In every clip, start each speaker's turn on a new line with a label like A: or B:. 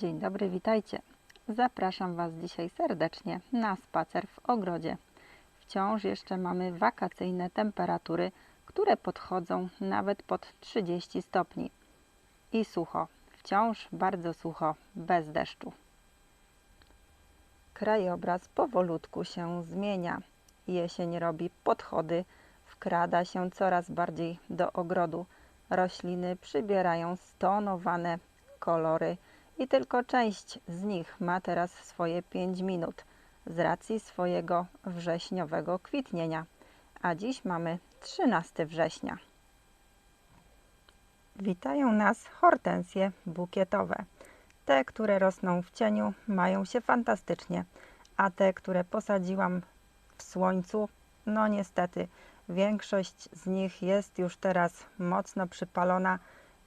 A: Dzień dobry, witajcie. Zapraszam Was dzisiaj serdecznie na spacer w ogrodzie. Wciąż jeszcze mamy wakacyjne temperatury, które podchodzą nawet pod 30 stopni. I sucho, wciąż bardzo sucho, bez deszczu. Krajobraz powolutku się zmienia. Jesień robi podchody, wkrada się coraz bardziej do ogrodu. Rośliny przybierają stonowane kolory i tylko część z nich ma teraz swoje 5 minut z racji swojego wrześniowego kwitnienia. A dziś mamy 13 września. Witają nas hortensje bukietowe. Te, które rosną w cieniu, mają się fantastycznie, a te, które posadziłam w słońcu, no niestety, większość z nich jest już teraz mocno przypalona,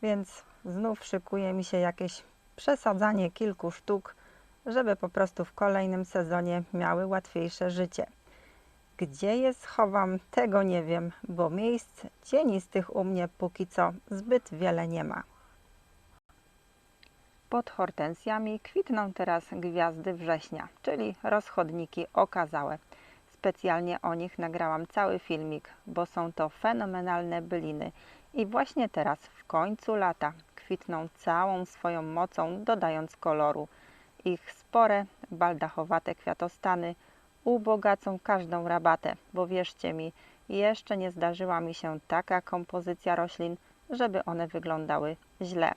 A: więc znów szykuje mi się jakieś przesadzanie kilku sztuk, żeby po prostu w kolejnym sezonie miały łatwiejsze życie. Gdzie je schowam, tego nie wiem, bo miejsc cienistych u mnie póki co zbyt wiele nie ma. Pod hortensjami kwitną teraz gwiazdy września, czyli rozchodniki okazałe. Specjalnie o nich nagrałam cały filmik, bo są to fenomenalne byliny i właśnie teraz, w końcu lata, kwitną całą swoją mocą, dodając koloru. Ich spore, baldachowate kwiatostany ubogacą każdą rabatę, bo wierzcie mi, jeszcze nie zdarzyła mi się taka kompozycja roślin, żeby one wyglądały źle.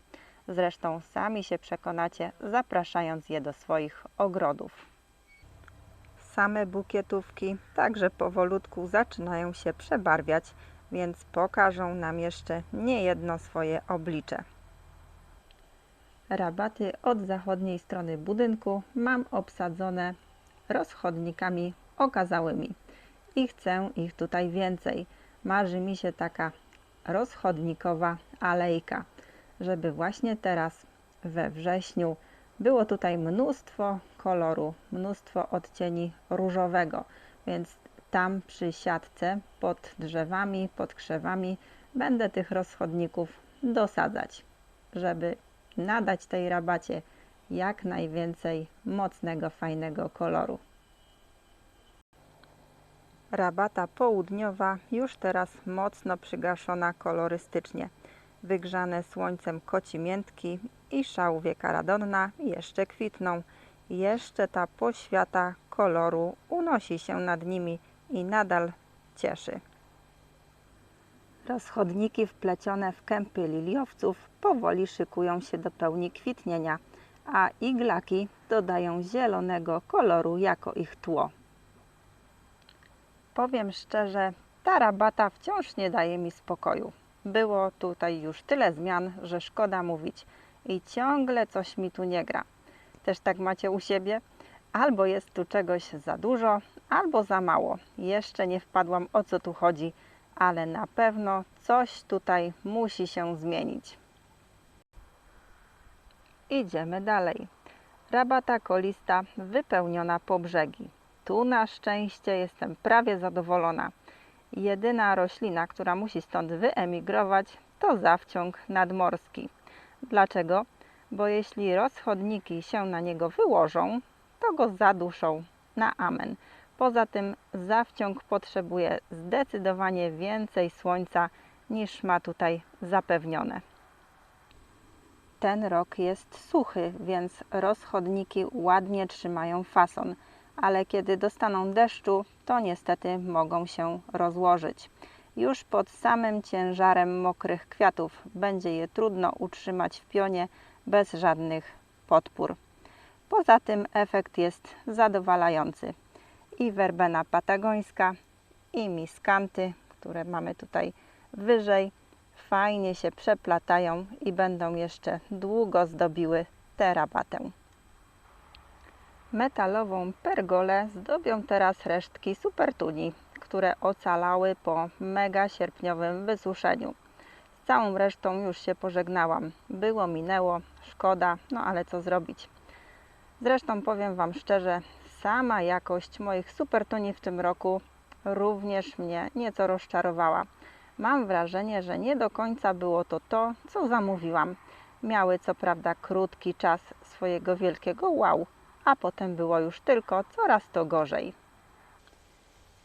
A: Zresztą sami się przekonacie, zapraszając je do swoich ogrodów. Same bukietówki także powolutku zaczynają się przebarwiać, więc pokażą nam jeszcze niejedno swoje oblicze. Rabaty od zachodniej strony budynku mam obsadzone rozchodnikami okazałymi i chcę ich tutaj więcej. Marzy mi się taka rozchodnikowa alejka, żeby właśnie teraz we wrześniu było tutaj mnóstwo koloru, mnóstwo odcieni różowego, więc tam przy siatce pod drzewami, pod krzewami będę tych rozchodników dosadzać, żeby nadać tej rabacie jak najwięcej mocnego, fajnego koloru. Rabata południowa już teraz mocno przygaszona kolorystycznie. Wygrzane słońcem kocimiętki i szałwie karadonna jeszcze kwitną. Jeszcze ta poświata koloru unosi się nad nimi i nadal cieszy. Rozchodniki wplecione w kępy liliowców powoli szykują się do pełni kwitnienia, a iglaki dodają zielonego koloru jako ich tło. Powiem szczerze, ta rabata wciąż nie daje mi spokoju. Było tutaj już tyle zmian, że szkoda mówić i ciągle coś mi tu nie gra. Też tak macie u siebie? Albo jest tu czegoś za dużo, albo za mało. Jeszcze nie wpadłam o co tu chodzi, ale na pewno coś tutaj musi się zmienić. Idziemy dalej. Rabata kolista wypełniona po brzegi. Tu na szczęście jestem prawie zadowolona. Jedyna roślina, która musi stąd wyemigrować, to zawciąg nadmorski. Dlaczego? Bo jeśli rozchodniki się na niego wyłożą, to go zaduszą na amen. Poza tym zawciąg potrzebuje zdecydowanie więcej słońca niż ma tutaj zapewnione. Ten rok jest suchy, więc rozchodniki ładnie trzymają fason, ale kiedy dostaną deszczu, to niestety mogą się rozłożyć. Już pod samym ciężarem mokrych kwiatów będzie je trudno utrzymać w pionie bez żadnych podpór. Poza tym efekt jest zadowalający. I werbena patagońska, i miskanty, które mamy tutaj wyżej, fajnie się przeplatają i będą jeszcze długo zdobiły tę rabatę. Metalową pergolę zdobią teraz resztki supertuni, które ocalały po mega sierpniowym wysuszeniu. Z całą resztą już się pożegnałam. Było, minęło, szkoda, no ale co zrobić. Zresztą powiem Wam szczerze, sama jakość moich supertuni w tym roku również mnie nieco rozczarowała. Mam wrażenie, że nie do końca było to to, co zamówiłam. Miały co prawda krótki czas swojego wielkiego wow, a potem było już tylko coraz to gorzej.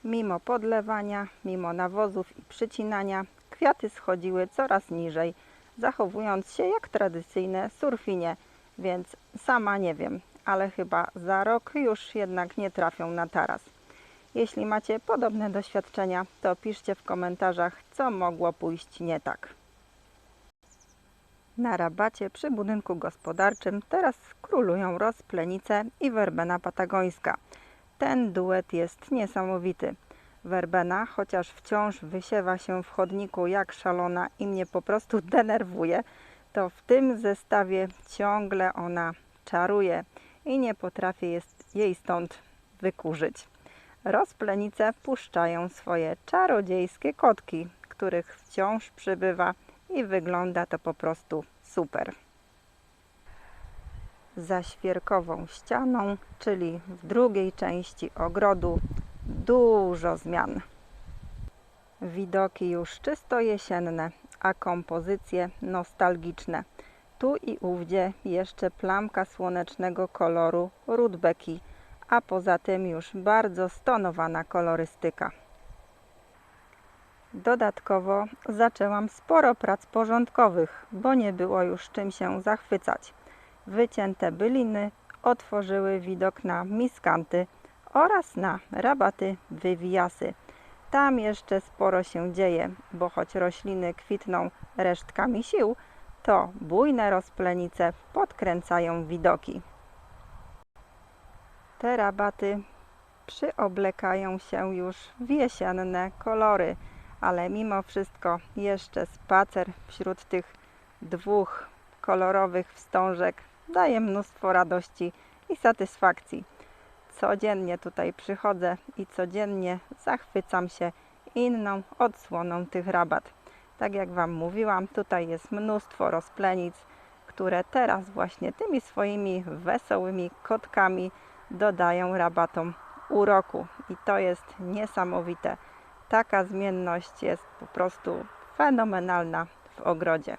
A: Mimo podlewania, mimo nawozów i przycinania, kwiaty schodziły coraz niżej, zachowując się jak tradycyjne surfinie, więc sama nie wiem, ale chyba za rok już jednak nie trafią na taras. Jeśli macie podobne doświadczenia, to piszcie w komentarzach, co mogło pójść nie tak. Na rabacie przy budynku gospodarczym teraz królują rozplenice i werbena patagońska. Ten duet jest niesamowity. Werbena, chociaż wciąż wysiewa się w chodniku jak szalona i mnie po prostu denerwuje, to w tym zestawie ciągle ona czaruje i nie potrafię jej stąd wykurzyć. Rozplenice puszczają swoje czarodziejskie kotki, których wciąż przybywa i wygląda to po prostu super. Za świerkową ścianą, czyli w drugiej części ogrodu, dużo zmian. Widoki już czysto jesienne, a kompozycje nostalgiczne. Tu i ówdzie jeszcze plamka słonecznego koloru rudbeki, a poza tym już bardzo stonowana kolorystyka. Dodatkowo zaczęłam sporo prac porządkowych, bo nie było już czym się zachwycać. Wycięte byliny otworzyły widok na miskanty oraz na rabaty wywijasy. Tam jeszcze sporo się dzieje, bo choć rośliny kwitną resztkami sił, to bujne rozplenice podkręcają widoki. Te rabaty przyoblekają się już w jesienne kolory, ale mimo wszystko jeszcze spacer wśród tych dwóch kolorowych wstążek daje mnóstwo radości i satysfakcji. Codziennie tutaj przychodzę i codziennie zachwycam się inną odsłoną tych rabat. Tak jak Wam mówiłam, tutaj jest mnóstwo rozplenic, które teraz właśnie tymi swoimi wesołymi kotkami dodają rabatom uroku. I to jest niesamowite. Taka zmienność jest po prostu fenomenalna w ogrodzie.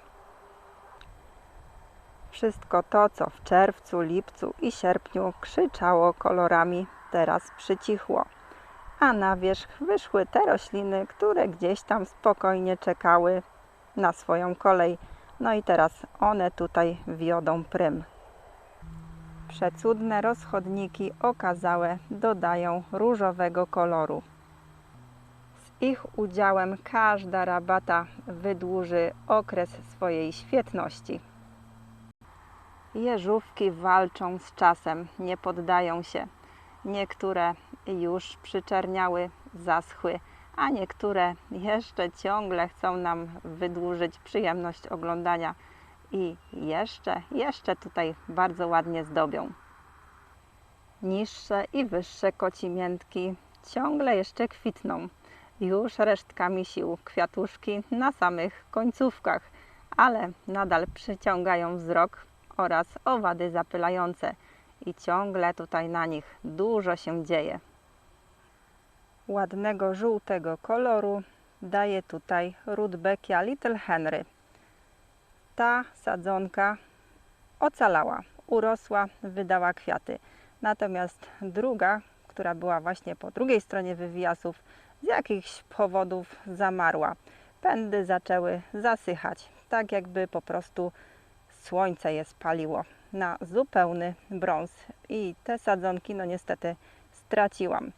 A: Wszystko to, co w czerwcu, lipcu i sierpniu krzyczało kolorami, teraz przycichło. A na wierzch wyszły te rośliny, które gdzieś tam spokojnie czekały na swoją kolej. No i teraz one tutaj wiodą prym. Przecudne rozchodniki okazałe dodają różowego koloru. Z ich udziałem każda rabata wydłuży okres swojej świetności. Jeżówki walczą z czasem, nie poddają się. Niektóre już przyczerniały, zaschły, a niektóre jeszcze ciągle chcą nam wydłużyć przyjemność oglądania i jeszcze, jeszcze tutaj bardzo ładnie zdobią. Niższe i wyższe kocimiętki ciągle jeszcze kwitną, już resztkami sił kwiatuszki na samych końcówkach, ale nadal przyciągają wzrok oraz owady zapylające i ciągle tutaj na nich dużo się dzieje. Ładnego żółtego koloru daje tutaj Rudbeckia Little Henry. Ta sadzonka ocalała, urosła, wydała kwiaty. Natomiast druga, która była właśnie po drugiej stronie wywiasów, z jakichś powodów zamarła. Pędy zaczęły zasychać, tak jakby po prostu słońce je spaliło na zupełny brąz i te sadzonki no niestety straciłam.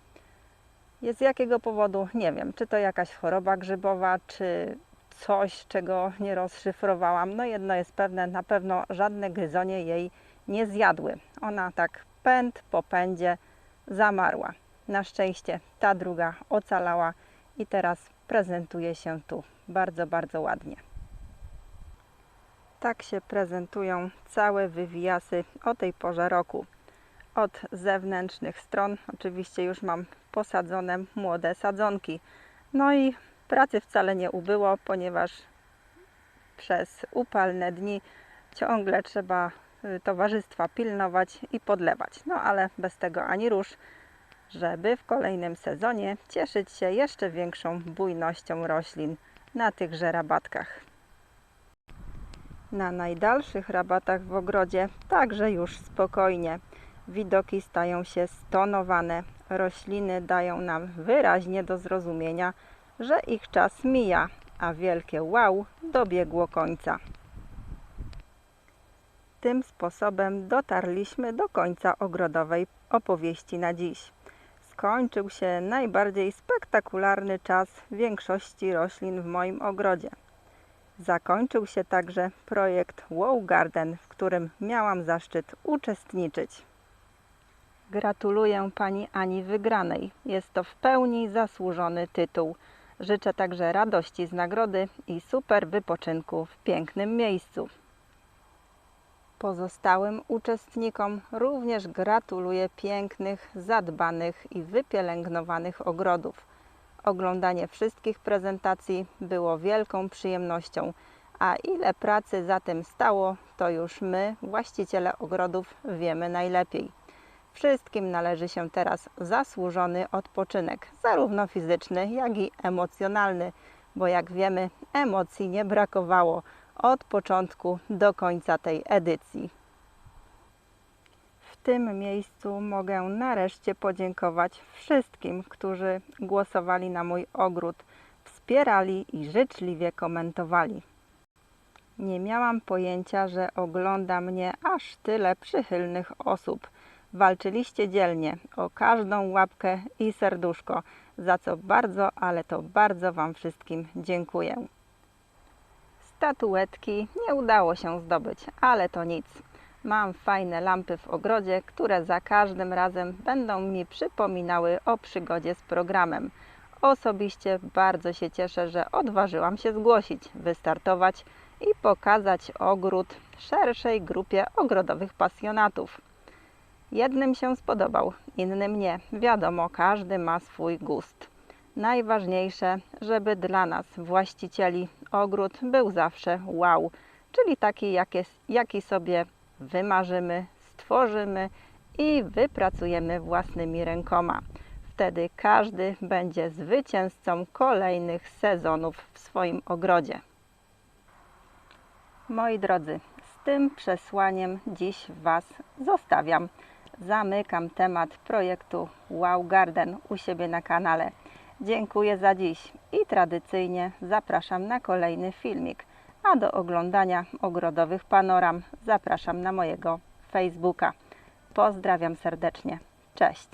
A: Z jakiego powodu? Nie wiem, czy to jakaś choroba grzybowa, czy coś, czego nie rozszyfrowałam. No jedno jest pewne, na pewno żadne gryzonie jej nie zjadły. Ona tak pęd po pędzie zamarła. Na szczęście ta druga ocalała i teraz prezentuje się tu bardzo, bardzo ładnie. Tak się prezentują całe wywijasy o tej porze roku. Od zewnętrznych stron oczywiście już mam posadzone młode sadzonki. No i pracy wcale nie ubyło, ponieważ przez upalne dni ciągle trzeba y, towarzystwa pilnować i podlewać. No ale bez tego ani rusz, żeby w kolejnym sezonie cieszyć się jeszcze większą bujnością roślin na tychże rabatkach. Na najdalszych rabatach w ogrodzie także już spokojnie. Widoki stają się stonowane. Rośliny dają nam wyraźnie do zrozumienia, że ich czas mija, a wielkie wow dobiegło końca. Tym sposobem dotarliśmy do końca ogrodowej opowieści na dziś. Skończył się najbardziej spektakularny czas większości roślin w moim ogrodzie. Zakończył się także projekt Wow Garden, w którym miałam zaszczyt uczestniczyć. Gratuluję pani Ani wygranej. Jest to w pełni zasłużony tytuł. Życzę także radości z nagrody i super wypoczynku w pięknym miejscu. Pozostałym uczestnikom również gratuluję pięknych, zadbanych i wypielęgnowanych ogrodów. Oglądanie wszystkich prezentacji było wielką przyjemnością, a ile pracy za tym stało, to już my, właściciele ogrodów, wiemy najlepiej. Wszystkim należy się teraz zasłużony odpoczynek, zarówno fizyczny, jak i emocjonalny, bo jak wiemy, emocji nie brakowało od początku do końca tej edycji. Tym miejscu mogę nareszcie podziękować wszystkim, którzy głosowali na mój ogród, wspierali i życzliwie komentowali. Nie miałam pojęcia, że ogląda mnie aż tyle przychylnych osób. Walczyliście dzielnie o każdą łapkę i serduszko, za co bardzo, ale to bardzo Wam wszystkim dziękuję. Statuetki nie udało się zdobyć, ale to nic. Mam fajne lampy w ogrodzie, które za każdym razem będą mi przypominały o przygodzie z programem. Osobiście bardzo się cieszę, że odważyłam się zgłosić, wystartować i pokazać ogród szerszej grupie ogrodowych pasjonatów. Jednym się spodobał, innym nie. Wiadomo, każdy ma swój gust. Najważniejsze, żeby dla nas, właścicieli, ogród był zawsze wow, czyli taki, jaki, jaki sobie wymarzymy, stworzymy i wypracujemy własnymi rękoma. Wtedy każdy będzie zwycięzcą kolejnych sezonów w swoim ogrodzie. Moi drodzy, z tym przesłaniem dziś Was zostawiam. Zamykam temat projektu Wow Garden u siebie na kanale. Dziękuję za dziś i tradycyjnie zapraszam na kolejny filmik. A do oglądania ogrodowych panoram zapraszam na mojego Facebooka. Pozdrawiam serdecznie. Cześć.